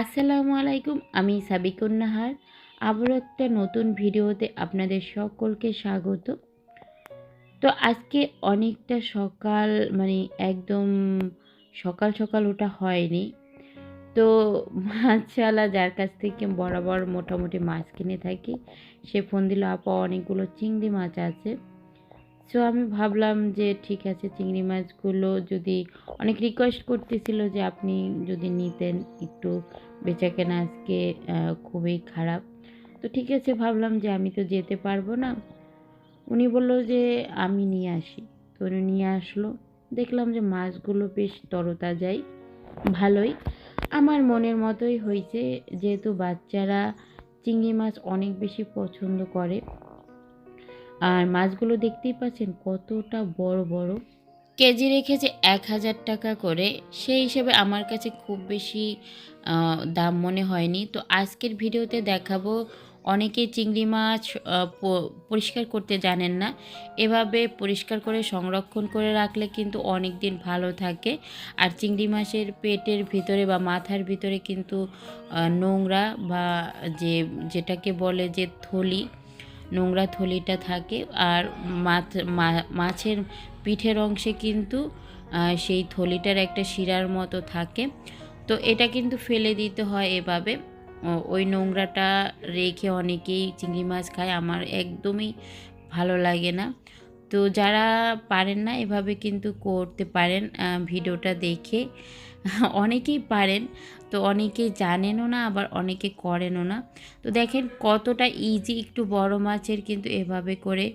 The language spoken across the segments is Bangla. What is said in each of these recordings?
আসসালামু আলাইকুম, আমি সাবিকুন নাহার আবারও একটা নতুন ভিডিওতে আপনাদের সকলকে স্বাগত। তো আজকে অনেকটা সকাল মানে একদম সকাল সকাল ওটা হয়নি। তো মাছওয়ালা যার কাছ থেকে বরাবর মোটামুটি মাছ কিনে থাকি, সে ফোন দিল, আপা, অনেকগুলো চিংড়ি মাছ আছে। সো আমি ভাবলাম যে ঠিক আছে, চিংড়ি মাছগুলো যদি অনেক রিকোয়েস্ট করতেছিল যে আপনি যদি নিতেন একটু বেচা কেনা আজকে খুবই খারাপ। তো ঠিক আছে, ভাবলাম যে আমি তো যেতে পারব না। উনি বলল যে আমি নিয়ে আসি। তো উনি নিয়ে আসলো। দেখলাম যে মাছগুলো বেশ তরতা তরতাজাই, ভালোই। আমার মনের মতোই হয়েছে, যেহেতু বাচ্চারা চিংড়ি মাছ অনেক বেশি পছন্দ করে। আর মাছগুলো দেখতেই পাচ্ছেন কতটা বড় বড়। কেজি রেখেছে এক হাজার টাকা করে। সেই হিসেবে আমার কাছে খুব বেশি দাম মনে হয়নি। তো আজকের ভিডিওতে দেখাবো অনেকে চিংড়ি মাছ পরিষ্কার করতে জানেন না। এভাবে পরিষ্কার করে সংরক্ষণ করে রাখলে কিন্তু অনেক দিন ভালো থাকে। আর চিংড়ি মাছের পেটের ভিতরে বা মাথার ভিতরে কিন্তু নোংরা বা যে, যেটাকে বলে যে থলি নোংরা থলিটা থাকে আর মাছের পিঠের অংশে কিন্তু সেই থলিটার একটা শিরার মতো থাকে। তো এটা কিন্তু ফেলে দিতে হয় এভাবে। ওই নোংরাটা রেখে অনেকেই চিংড়ি মাছ খায়। আমার একদমই ভালো লাগে না। তো যারা পারেন না, এভাবে কিন্তু করতে পারেন ভিডিওটা দেখে। অনেকেই পারেন, তো অনেকেই জানেনও না, আবার অনেকে করেনও না। তো দেখেন কতটা ইজি একটু বড় মাছের কিন্তু এভাবে করে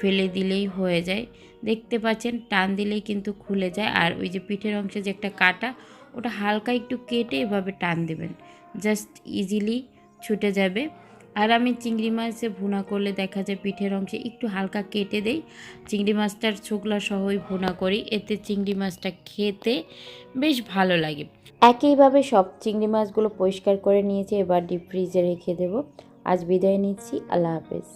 ফেলে দিলেই হয়ে যায়। দেখতে পাচ্ছেন, টান দিলেই কিন্তু খুলে যায়। আর ওই যে পিঠের অংশে যে একটা কাটা, ওটা হালকা একটু কেটে এভাবে টান দেবেন। জাস্ট ইজিলি ছুটে যাবে। আর আমি চিংড়ি মাছে ভুনা করলে দেখা যায় পিঠের অংশে একটু হালকা কেটে দেই। চিংড়ি মাছটার ছোকলা সহই ভুনা করি, এতে চিংড়ি মাছটা খেতে বেশ ভালো লাগে। একইভাবে সব চিংড়ি মাছগুলো পরিষ্কার করে নিয়েছি, এবার ডিপ ফ্রিজে রেখে দেব। আজ বিদায় নিচ্ছি, আল্লাহ হাফেজ।